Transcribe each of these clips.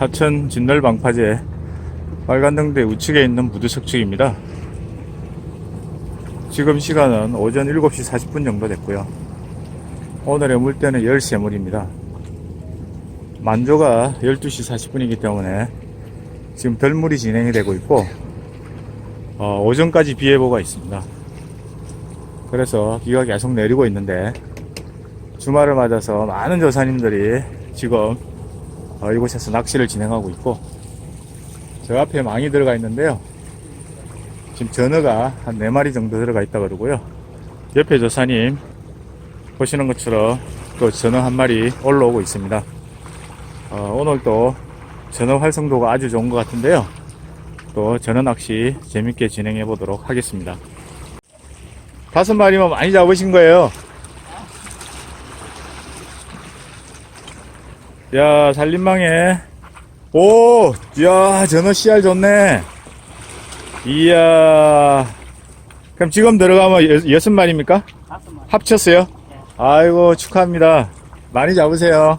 사천 진널방파제 빨간등대 우측에 있는 무두석측입니다. 지금 시간은 오전 7시 40분 정도 됐고요. 오늘의 물때는 10시에 물입니다. 만조가 12시 40분이기 때문에 지금 덜물이 진행이 되고 있고 어, 오전까지 비 예보가 있습니다. 그래서 비가 계속 내리고 있는데 주말을 맞아서 많은 조사님들이 지금 어, 이곳에서 낚시를 진행하고 있고 저 앞에 망이 들어가 있는데요. 지금 전어가 한 4마리 정도 들어가 있다 그러고요. 옆에 조사님 보시는 것처럼 또 전어 한 마리 올라오고 있습니다. 어, 오늘 또 전어 활성도가 아주 좋은 것 같은데요. 또 전어 낚시 재밌게 진행해 보도록 하겠습니다. 다섯 마리면 많이 잡으신 거예요. 야, 살림망에. 오, 야, 전어 씨알 좋네. 이야. 그럼 지금 들어가면 여, 여섯 마리입니까? 다섯 마리. 합쳤어요? 아이고, 축하합니다. 많이 잡으세요.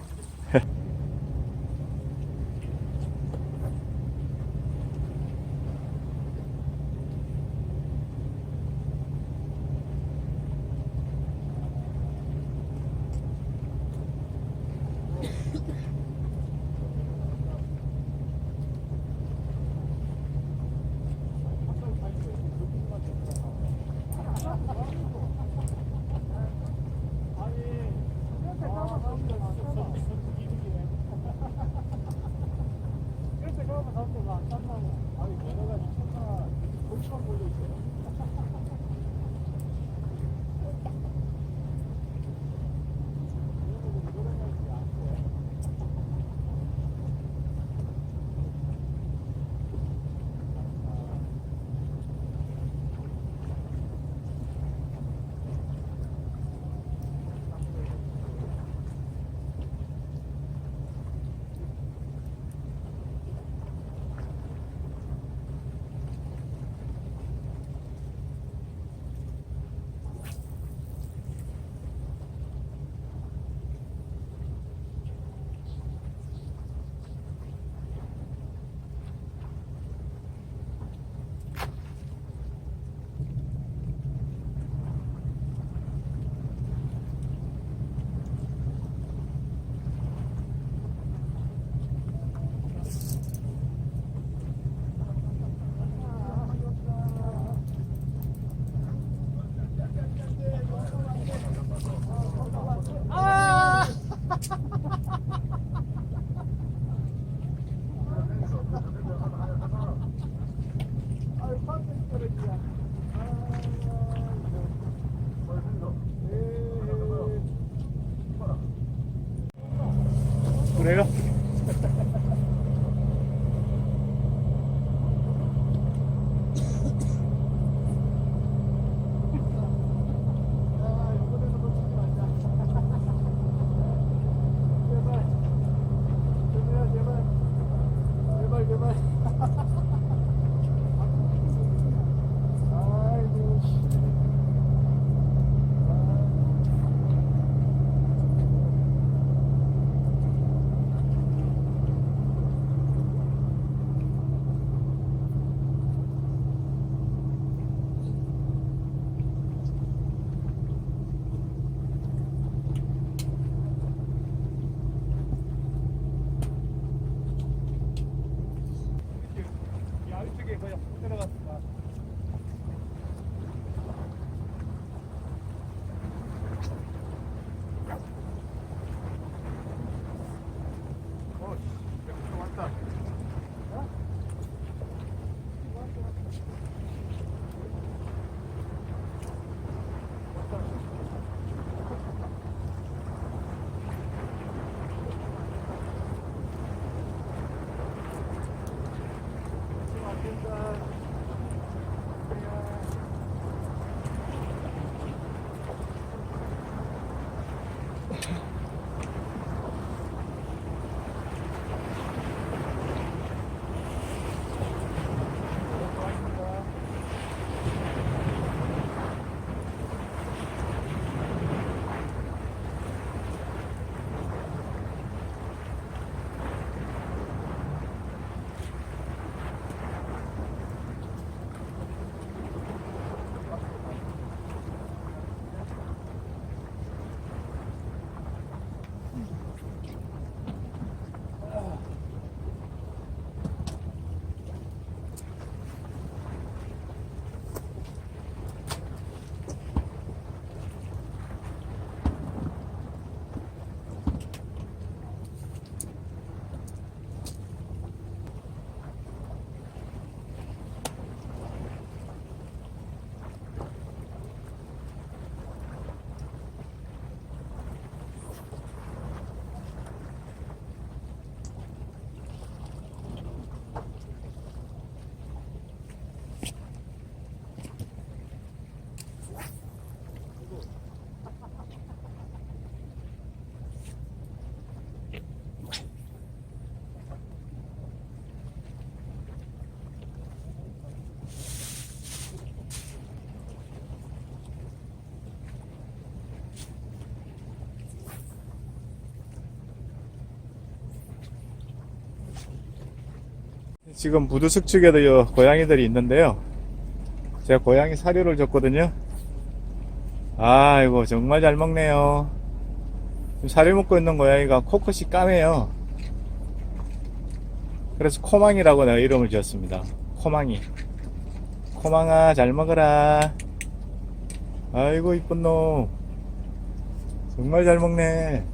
지금 부두숙축에도 요 고양이들이 있는데요. 제가 고양이 사료를 줬거든요. 아이고, 정말 잘 먹네요. 사료 먹고 있는 고양이가 코끝이 까매요. 그래서 코망이라고 내가 이름을 지었습니다. 코망이. 코망아, 잘 먹어라. 아이고, 이쁜 놈. 정말 잘 먹네.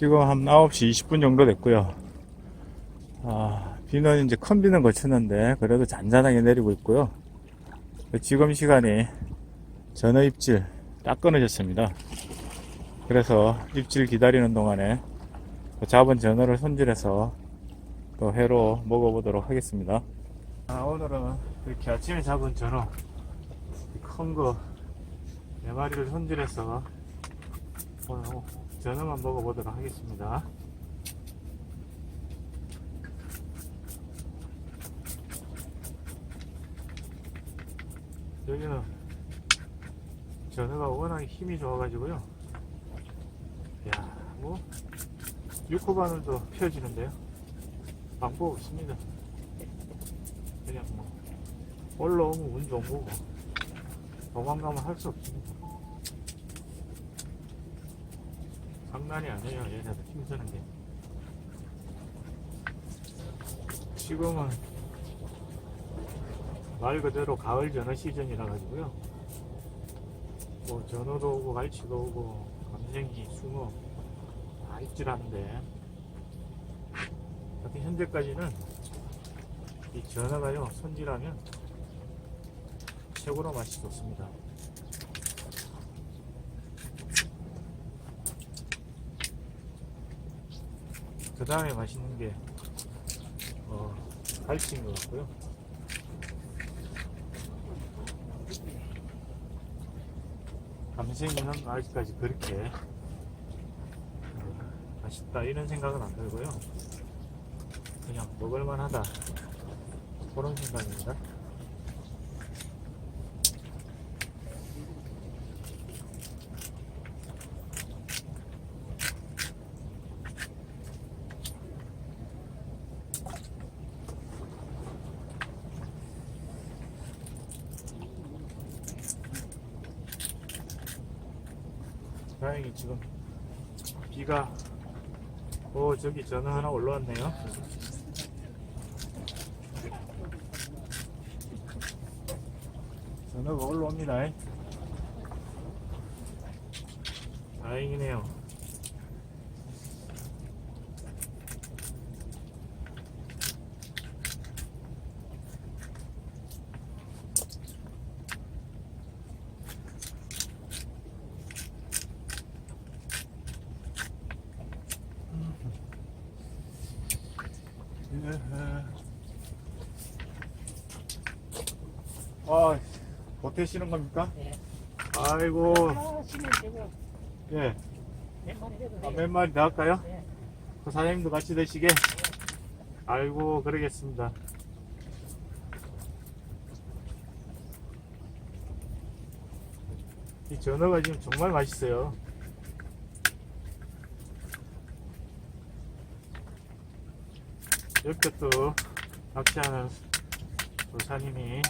지금 한 9시 20분 정도 됐고요. 아, 비는 이제 큰 비는 거쳤는데 그래도 잔잔하게 내리고 있고요. 지금 시간이 전어 입질 딱 끊어졌습니다. 그래서 입질 기다리는 동안에 그 잡은 전어를 손질해서 또 회로 먹어보도록 하겠습니다. 아, 오늘은 이렇게 아침에 잡은 전어 큰 거 네 마리를 손질해서 오늘 전어만 먹어보도록 하겠습니다. 여기는 전어가 워낙 힘이 좋아가지고요. 야, 뭐, 6호 바늘도 펴지는데요. 방법 없습니다. 그냥 뭐, 올라오면 운 좋은 거고, 도망가면 할 수 없습니다. 장난이 아니에요, 얘네들 힘쓰는 게. 지금은 말 그대로 가을 전어 시즌이라 가지고요. 뭐 전어도 오고 갈치도 오고 감생기, 숭어 다 입질하는데 하여튼 현재까지는 이 전어가요 손질하면 최고로 맛이 좋습니다. 그 다음에 맛있는 게 어, 갈치인 것 같고요. 감생이는 아직까지 그렇게 어, 맛있다 이런 생각은 안 들고요. 그냥 먹을만하다 그런 생각입니다. 다행히 지금 비가 오 저기 전화 하나 올라왔네요. 전화가 올라옵니다 다행이네요 아, 보태시는 겁니까? 네. 아이고, 아, 심을 되고 예. 몇 마리 해도 아, 돼요. 몇 마리 더 할까요? 네. 그 사장님도 같이 드시게? 아이고, 그러겠습니다. 이 전어가 지금 정말 맛있어요. 이렇게 또 낚시하는 도사님이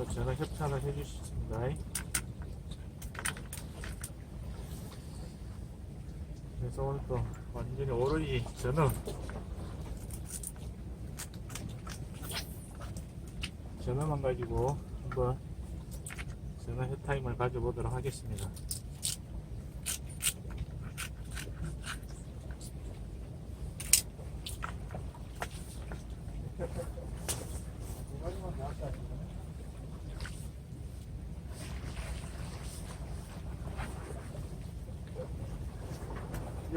또 전어 협찬을 해주셨습니다. 그래서 오늘 또 완전히 오로지 전어 전어만 가지고 한번 전어 햇타임을 가져보도록 하겠습니다.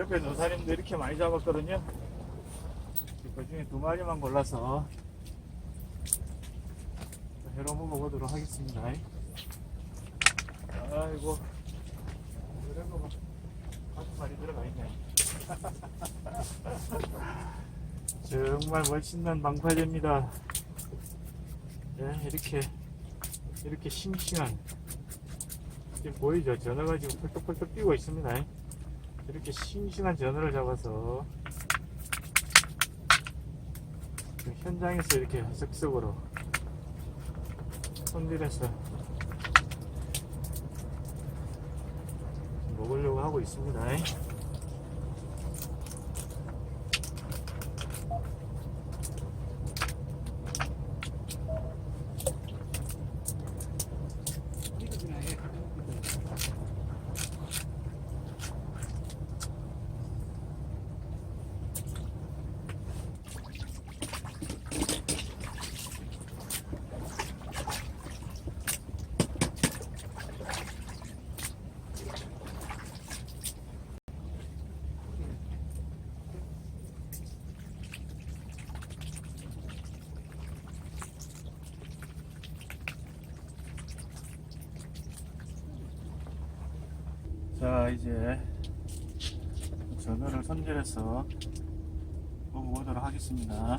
옆에 노사님도 이렇게 많이 잡았거든요. 그 중에 두 마리만 골라서 회로 먹어보도록 하겠습니다. 아이고, 그래도 뭐, 아주 많이 들어가 있네. 정말 멋있는 방파제입니다. 네, 이렇게, 이렇게 싱싱한, 지금 보이죠? 전어 가지고 펄떡펄떡 뛰고 있습니다. 이렇게 싱싱한 전어를 잡아서 그 현장에서 이렇게 적석으로 손질해서 먹으려고 하고 있습니다. 자 이제 전어를 손질해서 먹어보도록 하겠습니다.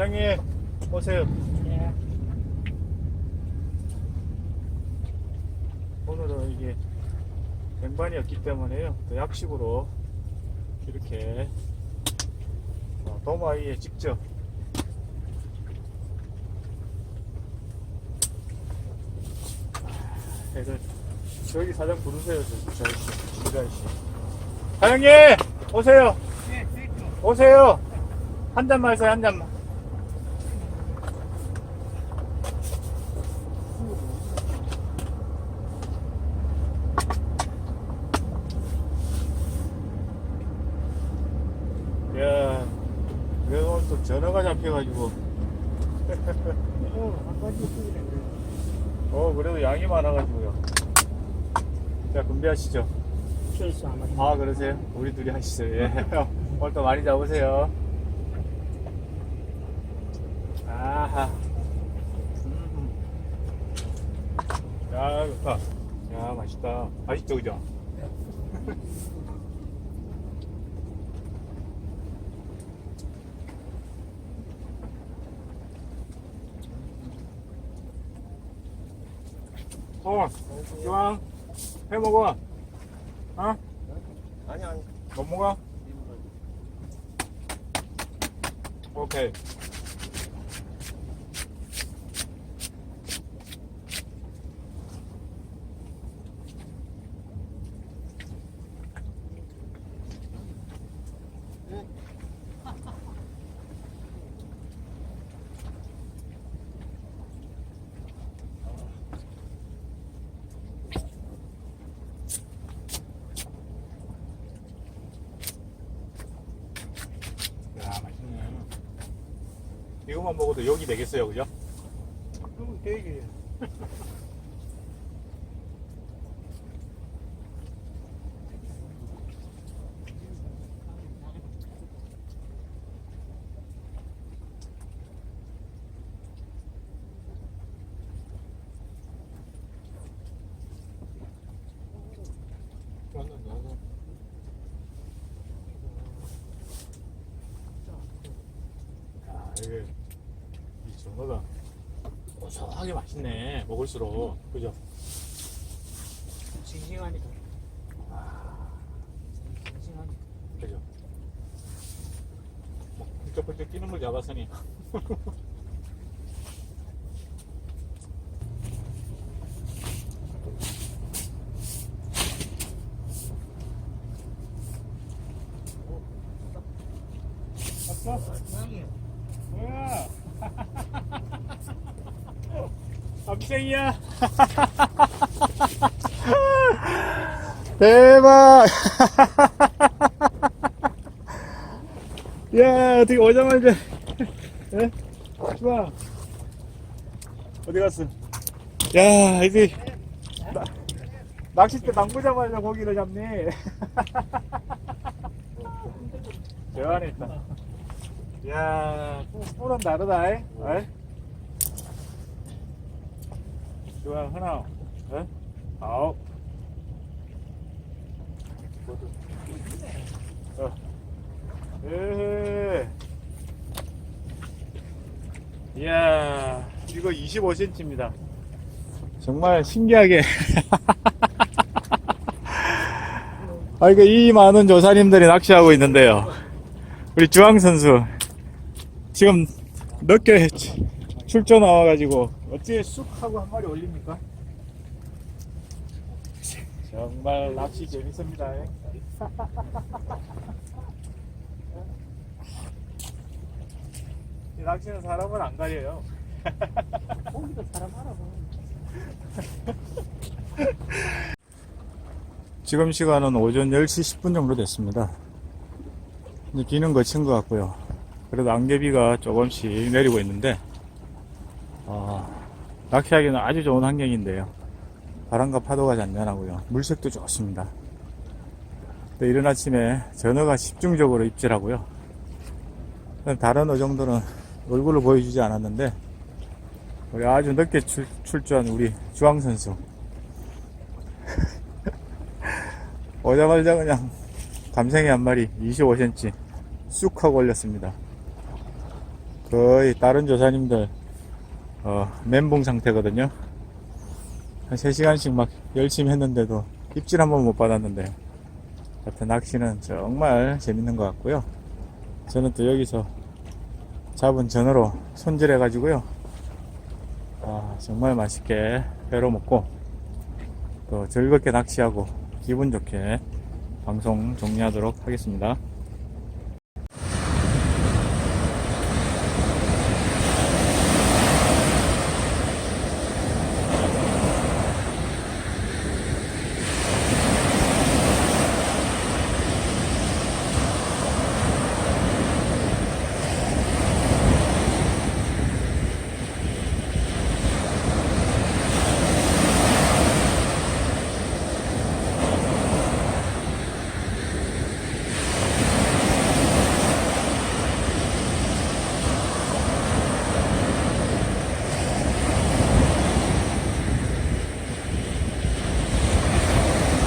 사장님 오세요. 예. 오늘은 이게 쟁반이었기 때문에요. 또 약식으로 이렇게 어, 도마 위에 직접 애들 저기 사장 부르세요, 저, 저 씨, 지가 씨. 사장님 오세요, 예, 됐죠. 오세요. 한 잔만 있어요, 한 잔만. 야, 내가 오늘 또 전화가 잡혀가지고, 어, 아까 죽이래 그래. 어, 그래도 양이 많아가지고요. 자, 준비 하시죠. 실수 아마. 아, 그러세요? 우리 둘이 하시죠. 예. 오늘 또 많이 잡으세요. 아하. 음. 야, 좋다. 야, 맛있다. 맛있죠, 그죠? 어, 기왕 해 먹어. 어? 아니 아니 못 먹어? 오케이. 야, 맛있네. 이거만 먹어도 여기 되겠어요, 그죠? 그럼 되지. 정어가 고소하게 맛있네 먹을수록 그죠? 싱싱하니까. 싱싱하니까. 그죠? 뭐 펄쩍펄쩍 뛰는 걸 잡았으니 왔어? 고양이. 뭐야? 밤생이야. 대박. 야, 어떻게 오자마자. 예? 좋아. 어디 갔어? 야, 이제. 나- 낚싯대 담그자마자 고기를 잡네. 있다. 야, 뿔은 다르다, 이. 어이? 좋아, 하나, 어? 아홉. 어. 에헤. 이야, 이거 25cm입니다. 정말 신기하게. 아, 이거 이 많은 조사님들이 낚시하고 있는데요. 우리 주황 선수 지금 늦게 출조 나와가지고 어찌 쑥 하고 한 마리 올립니까? 정말 낚시 재밌습니다. 이 낚시는 사람을 안 가려요. 고기도 사람 알아봐. 지금 시간은 오전 10시 10분 정도 됐습니다. 이제 비는 거친 것 같고요. 그래도 안개비가 조금씩 내리고 있는데, 아, 낚시하기는 아주 좋은 환경인데요. 바람과 파도가 잔잔하고요. 물색도 좋습니다. 또 이른 아침에 전어가 집중적으로 입질하고요. 다른 어종들은 얼굴을 보여주지 않았는데, 우리 아주 늦게 출, 출조한 우리 주황 선수. 오자마자 그냥 감생이 한 마리 25cm 쑥 하고 올렸습니다. 거의 다른 조사님들 어, 멘붕 상태거든요. 한 3시간씩 막 열심히 했는데도 입질 한 번 못 받았는데 하여튼 낚시는 정말 재밌는 것 같고요. 저는 또 여기서 잡은 전어로 손질해 가지고요. 아, 정말 맛있게 회로 먹고 또 즐겁게 낚시하고 기분 좋게 방송 종료하도록 하겠습니다.